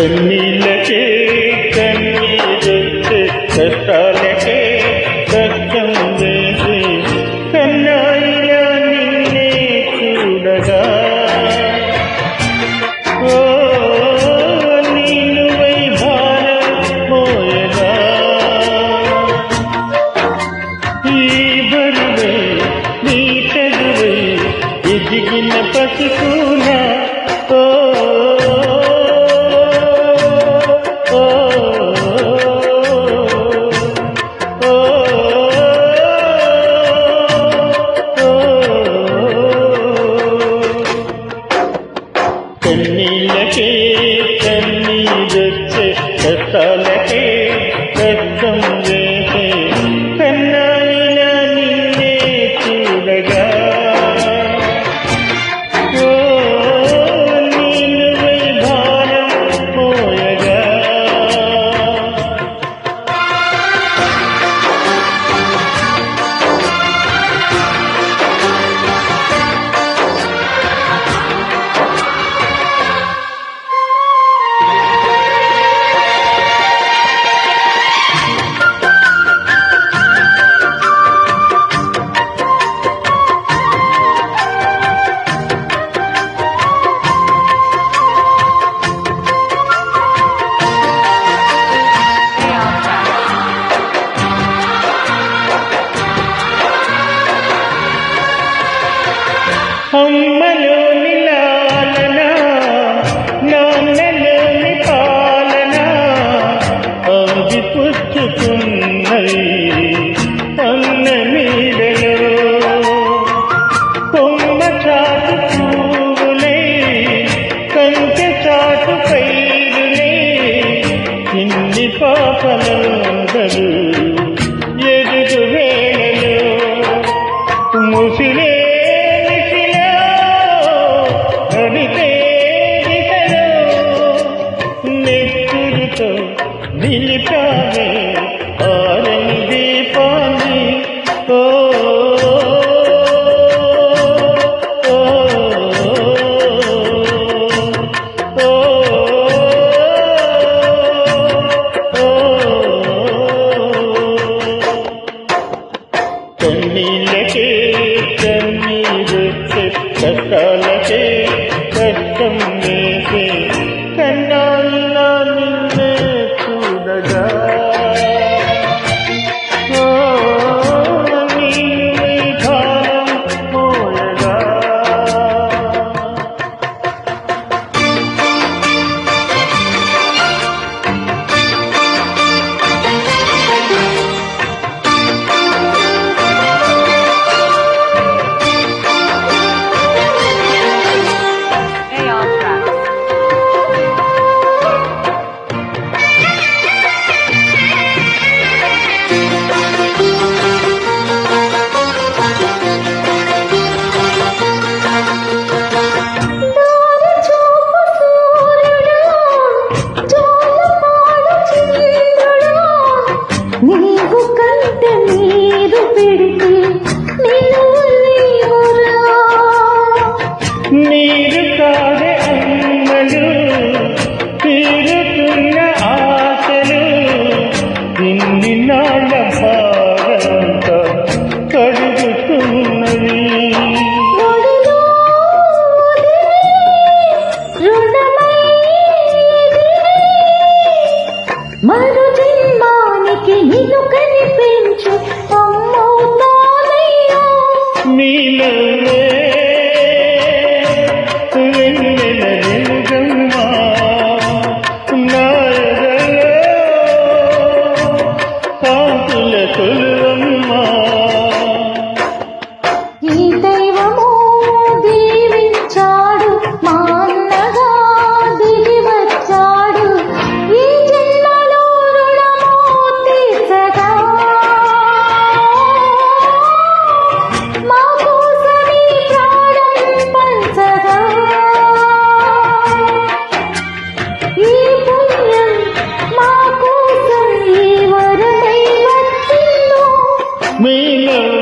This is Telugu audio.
కన్నీళ్ళకే కన్నీరే కష్టాలకే కష్టం వేసి కన్నాయిలా నిన్నే చూడగా. దిగిన పసికూల తలకే അമ്മലോ ஏ নীলা me love.